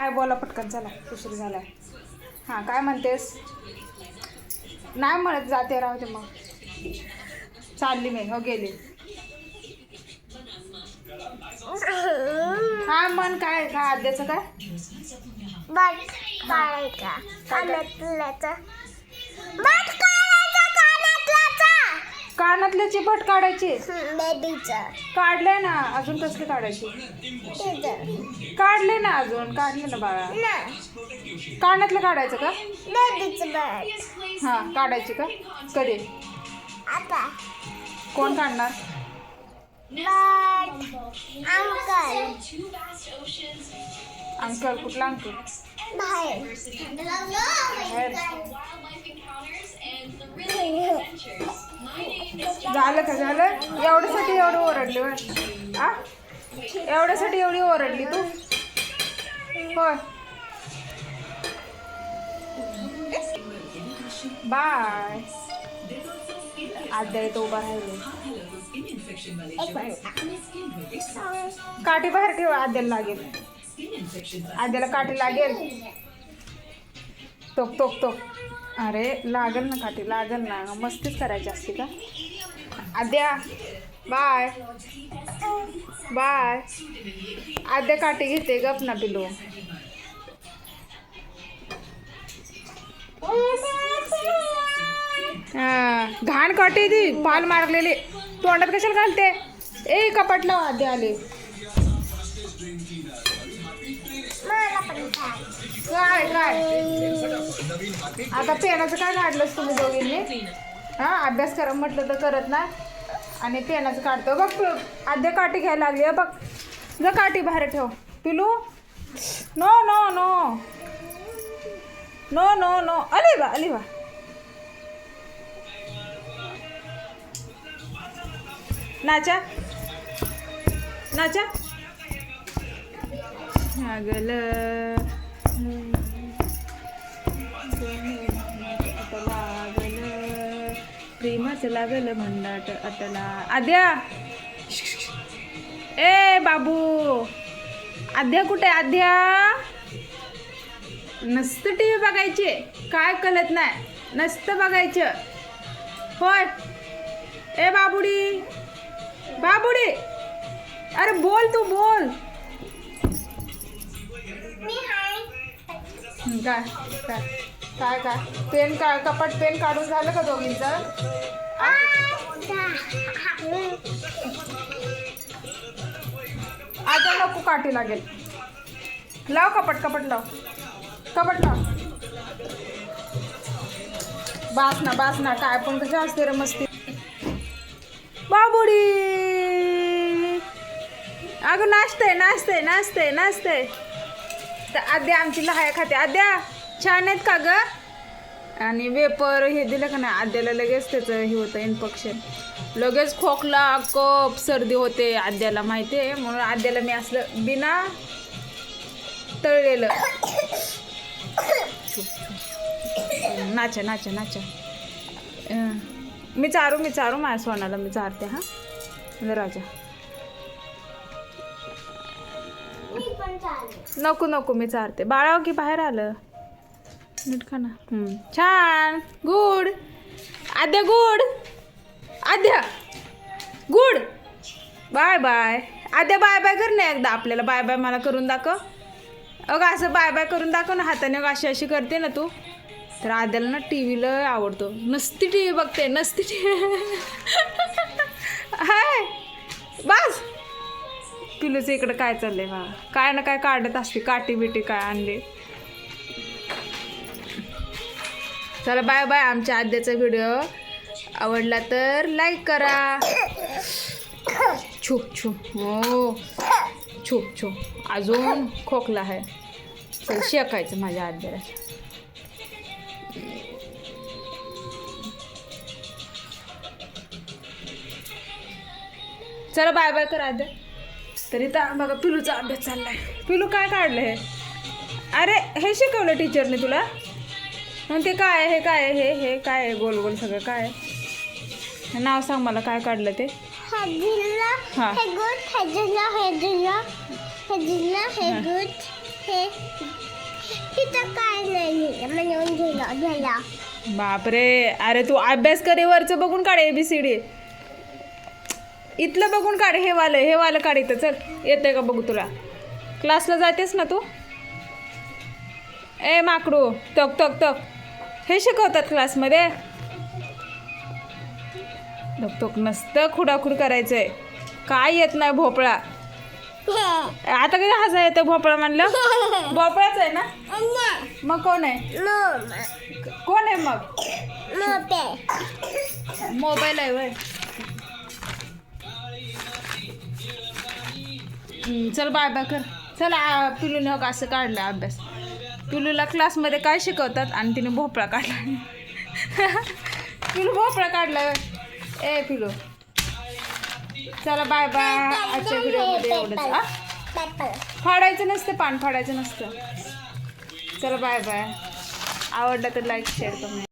काय बोला पटकन चला. उशीर झालाय. हां काय म्हणतेस? नाही म्हणत जाते राहते मग. चालली मी हो गेली. हा मन काय काय आद्याचं काय? बट काढायचा कानातल्याचा कानातल्याची भट काढायची. काढले ना अजून कसली काढायची? काढले ना अजून काढले ना बाळा. कानातलं काढायचं का? हां काढायची का? कधी? आता. कोण काढणार? अंकल. अंकल कुठला अंकल? बाहेर. झालं का झालं? एवढ्यासाठी एवढी ओरडली होय. आ? एवढ्यासाठी एवढी ओरडली तू? होय. बाय. आद्या येतो उभा राहिले. काठी बाहेर ठेव आद्याला लागेल. आद्याला काठी लागेल. टोक टोक टोक. अरे लागेल ना काठी लागेल ना. मस्तीच करायची असते का? आद्या बाय. बाय. आद्या काठी घेते गप ना पिलू. घाण काठी ती पाल मारलेली. तोंडात कशाला घालते? ए कपाटला आद्या आले. काय काय आता पेनाचं काय काढलंस तुम्ही दोघींनी? हा अभ्यास करा म्हटलं तर करत ना आणि पेनाचं काढतो. बघ तू आद्या काठी घ्यायला लागली आहे बघ. जा काठी बाहेर ठेव. पिलू? No no no. No no no. Ali बा अली बा. नाचा. नाचा. लागल लागल प्रेमाचं लागल म्हणणार अटला आद्या! ए बाबू! आद्या कुठे आद्या? नसतं टी व्ही बघायचे. काय कळत नाही. नसतं बघायचं. होय. ए बाबुडी! बाबुडी! अरे बोल तू बोल. काय? काय? काय काय? पेन का कपाट पेन काढून झालं का दोघींचं? आता नको काठी लागेल. लाव कपट कपट लाव. कपट लाव. बास ना बास ना. काय पण कशी असते रे मस्ती. बाबुडी! अगं नाचते नाचते नाचते नाचते तर आद्या आमची लहाया खाते. आद्या छान आहेत का ग? आणि वेपर हे दिलं का नाही? आद्याला लगेच त्याचं हे होतं इन्फेक्शन लगेच खोकला कप सर्दी होते आद्याला माहिती आहे म्हणून आद्याला मी असलं बिना तळलेलं. नाचा नाचा नाचा. मी चारू मी चारू माझ्या सोनाला मी चारते हां. राजा. नको नको मी चारते बाळाव की बाहेर आलं? नीट खा ना. छान. Good. Aadya good. Aadya. Good. Bye bye. Aadya bye bye कर ना एकदा आपल्याला. बाय बाय मला करून दाखव. अगं असं बाय बाय करून दाखव ना हाताने. अगं अशी अशी करते ना तू. तर आद्याला ना टी व्हीला आवडतो. नसती टी व्ही बघते नसती टी व्ही हाय. बस. पिलूचं इकडं काय चाललंय बा? काय ना काय काढत असते काठी बिटी काय आणले. चला बाय बाय आमच्या आद्याचा व्हिडिओ आवडला तर लाईक करा. छुप छुप. हो. छुप छुप. अजून खोकला आहे. चल शेकायचं माझ्या आद्याला. चला बाय बाय कर आद्या. तरी तर बघा पिलूचा अभ्यास चाललाय. पिलू काय काढलं हे अरे हे शिकवलं टीचरने तुला? मग ते काय हे काय आहे, हे हे काय आहे? गोल गोल सगळं काय? नाव सांग मला काय काढलं ते? हे. बापरे अरे तू अभ्यास करे वरचं बघून काढ एबीसीडी इथलं बघून काढ हे वालं हे वालं काढ इथं. चल येतंय का बघू तुला. क्लासला जातेस ना तू? ए माकडू तक तक तक. हे शिकवतात क्लासमध्ये तक तक नसतं खुडाखुड करायचंय. काय येत नाही भोपळा. आता कधी हसा येतं भोपळा म्हणलं? भोपळाच आहे ना? मग कोण आहे? कोण आहे मग? मोबाईल आहे वय चल बाय बाय कर. चल आ, पिलूने हो का असं काढलं अभ्यास. पिलूला क्लासमध्ये काय शिकवतात आणि तिने भोपळा काढला. पिलू भोपळा काढला ए पिलू. चला बाय बाय. आजच्या व्हिडिओमध्ये एवढंच फाडायचं नसतं पान फाडायचं नसतं. चला बाय बाय. आवडलं तर लाईक शेअर कमेंट